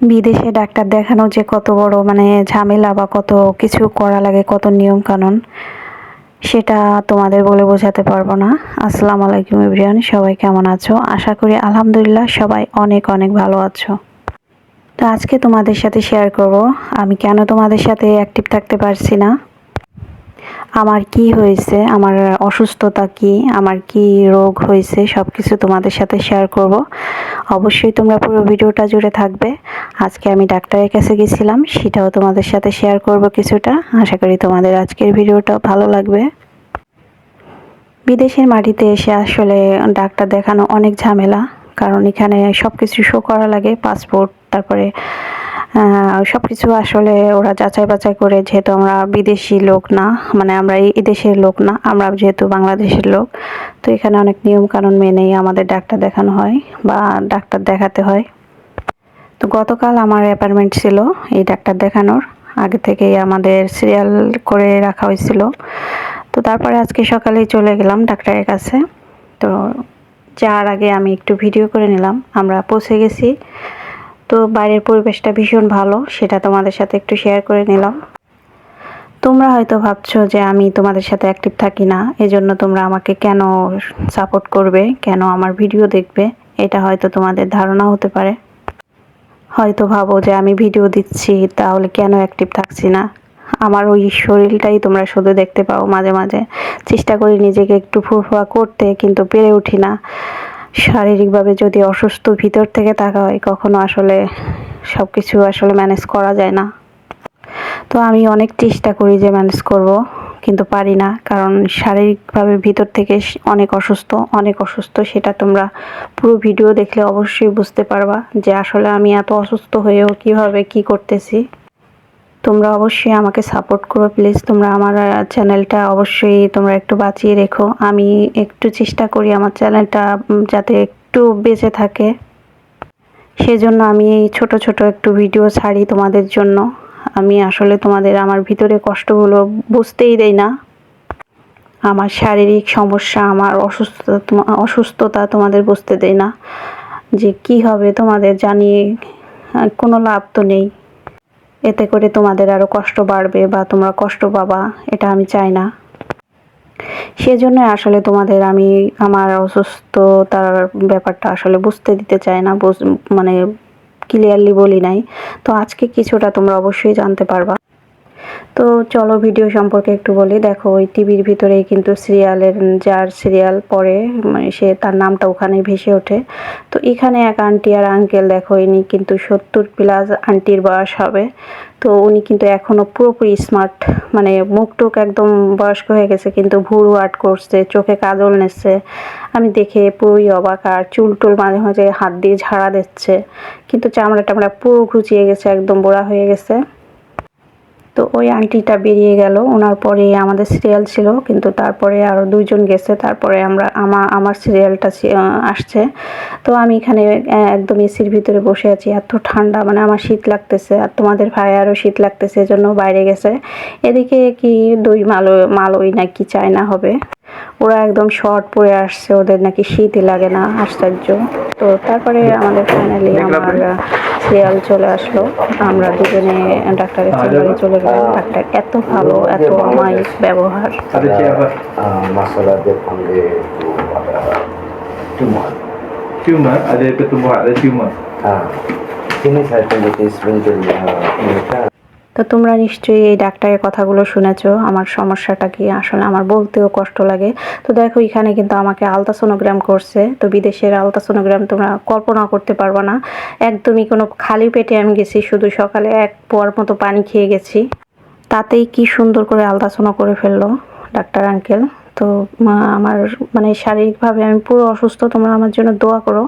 বিদেশে ডাক্তার দেখানো যে কত বড় মানে ঝামেলা বা কত কিছু করা লাগে, কত নিয়ম কানুন সেটা তোমাদের বলে বোঝাতে পারব না। আসসালামু আলাইকুম ইব্রিয়ান সবাই কেমন আছো? আশা করি আলহামদুলিল্লাহ সবাই অনেক অনেক ভালো আছো। তো আজকে তোমাদের সাথে শেয়ার করব। আমি কেন তোমাদের সাথে অ্যাক্টিভ থাকতে পারছি না? আমার কি হয়েছে? আমার অসুস্থতা কি? আমার কি রোগ হয়েছে? সব কিছু তোমাদের সাথে শেয়ার করব। অবশ্যই তোমরা পুরো ভিডিওটা জুড়ে থাকবে। আজকে আমি ডাক্তারের কাছে গেছিলাম, সেটাও তোমাদের সাথে শেয়ার করব কিছুটা। আশা করি তোমাদের আজকের ভিডিওটা ভালো লাগবে। বিদেশের মাটিতে এসে আসলে ডাক্তার দেখানো অনেক ঝামেলা, কারণ এখানে সব কিছু শো করা লাগে পাসপোর্ট তারপরে সব কিছু আসলে ওরা যাচাই বাছাই করে, যেহেতু আমরা বিদেশি লোক না মানে আমরা এই দেশের লোক না, আমরা যেহেতু বাংলাদেশের লোক, তো এখানে অনেক নিয়ম কানুন মেনেই আমাদের ডাক্তার দেখানো হয় বা ডাক্তার দেখাতে হয়। তো গতকাল আমার অ্যাপয়েন্টমেন্ট ছিল এই ডাক্তার দেখানোর, আগে থেকেই আমাদের সিরিয়াল করে রাখা হয়েছিল। তো তারপরে আজকে সকালেই চলে গেলাম ডাক্তারের কাছে। তো যাওয়ার আগে আমি একটু ভিডিও করে নিলাম, আমরা পৌঁছে গেছি। তো বাইরের পরিবেশটা ভীষণ ভালো, সেটা তোমাদের সাথে একটু শেয়ার করে নিলাম। তোমরা হয়তো ভাবছ যে আমি তোমাদের সাথে অ্যাক্টিভ থাকি না, এজন্য তোমরা আমাকে কেন সাপোর্ট করবে, কেন আমার ভিডিও দেখবে, এটা হয়তো তোমাদের ধারণা হতে পারে। হয়তো ভাবো যে আমি ভিডিও দিচ্ছি, তাহলে কেন অ্যাক্টিভ থাকছি না? আমার ওই শরীরটাই তোমরা শুধু দেখতে পাও মাঝে মাঝে। চেষ্টা করি নিজেকে একটু ফুরফুরা করতে, কিন্তু পেরে উঠি না। শারীরিকভাবে যদি অসুস্থ ভিতর থেকে থাকা হয় কখনো আসলে সব কিছু আসলে ম্যানেজ করা যায় না। তো আমি অনেক চেষ্টা করি যে ম্যানেজ করব, কিন্তু পারি না, কারণ শারীরিকভাবে ভিতর থেকে অনেক অসুস্থ অনেক অসুস্থ, সেটা তোমরা পুরো ভিডিও দেখলে অবশ্যই বুঝতে পারবা যে আসলে আমি এত অসুস্থ হয়েও কীভাবে কি করতেছি। তোমরা অবশ্যই আমাকে সাপোর্ট করো প্লিজ তোমরা আমার চ্যানেলটা অবশ্যই তোমরা একটু বাঁচিয়ে রেখো। আমি একটু চেষ্টা করি আমার চ্যানেলটা যাতে একটু বেঁচে থাকে। সেজন্য আমি এই ছোট ছোট একটু ভিডিও ছাড়ি তোমাদের জন্য। আমি আসলে তোমাদের আমার ভিতরে কষ্টগুলো বুঝতেই দেই না। আমার শারীরিক সমস্যা, আমার অসুস্থতা অসুস্থতা তোমাদের বুঝতে দেই না। যে কি হবে তোমাদের জানিয়ে কোনো লাভ তো নেই। এতে করে তোমাদের আরও কষ্ট বাড়বে বা তোমরা কষ্ট পাবা, এটা আমি চাই না। সেজন্য আসলে তোমাদের আমি আমার অসুস্থতার ব্যাপারটা আসলে বুঝতে দিতে চাই না মানে ক্লিয়ারলি বলি নাই। তো আজকে কিছুটা তোমরা অবশ্যই জানতে পারবা। তো চলো ভিডিও সম্পর্কে একটু বলি। দেখো, ওই টিভির ভিতরেই কিন্তু সিরিয়ালের যার সিরিয়াল পড়ে মানে সে তার নামটা ওখানে ভেসে ওঠে। তো এখানে এক আন্টি আর আঙ্কেল দেখো, ইনি কিন্তু সত্তর প্লাস আন্টির বয়স হবে। তো উনি কিন্তু এখনও পুরোপুরি স্মার্ট মানে মুখ টুক একদম বয়স্ক হয়ে গেছে, কিন্তু ভুরু আর্ট করছে, চোখে কাজল নেছে। আমি দেখে পুরোই অবাক, আর চুল টুল মাঝে মাঝে হাত দিয়ে ঝাড়া দিচ্ছে। কিন্তু চামড়া টামড়া পুরো ঘুচিয়ে গেছে, একদম বোড়া হয়ে গেছে। তো ওই আন্টিটা বেরিয়ে গেল। ওনার পরে আমাদের সিরিয়াল ছিল, কিন্তু তারপরে আরও দুইজন গেছে। তারপরে আমরা আমার আমার সিরিয়ালটা আসছে। তো আমি এখানে একদম এসির ভিতরে বসে আছি। এত ঠান্ডা মানে আমার শীত লাগতেছে। আর তোমাদের ভাই আরও শীত লাগতেছে, এজন্য বাইরে গেছে। এদিকে কি দুই মালো মালই নাকি চায়না হবে। ওরা একদম শর্ট পরে আসছে ওদের নাকি শীতই লাগে না আশ্চর্য। তো তারপরে আমাদের ফাইনালি আমার সিরিয়াল চলে আসলো। আমরা দুজনে ডাক্তারের চেম্বারে চলে গেলাম। ডাক্তার এত ভালো এত অমায়িক ব্যবহার। Tumor, ada ada tumor. Ah, saya তো তোমরা নিশ্চয়ই এই ডাক্তারের কথাগুলো শুনেছো। আমার সমস্যাটা কি? আসলে আমার বলতেও কষ্ট লাগে। তো দেখো, এখানে কিন্তু আমাকে আলট্রাসোনোগ্রাম করছে। তো বিদেশের আলট্রাসোনোগ্রাম তোমরা কল্পনা করতে পারব না। একদমই কোনো খালি পেটে আমি গেছি, শুধু সকালে এক পোয়ার মতো পানি খেয়ে গেছি। তাতেই কি সুন্দর করে আলট্রাসোনো করে ফেলল ডাক্তার আঙ্কেল। তো আমার মানে শারীরিকভাবে আমি পুরো অসুস্থ, তোমরা আমার জন্য দোয়া করো।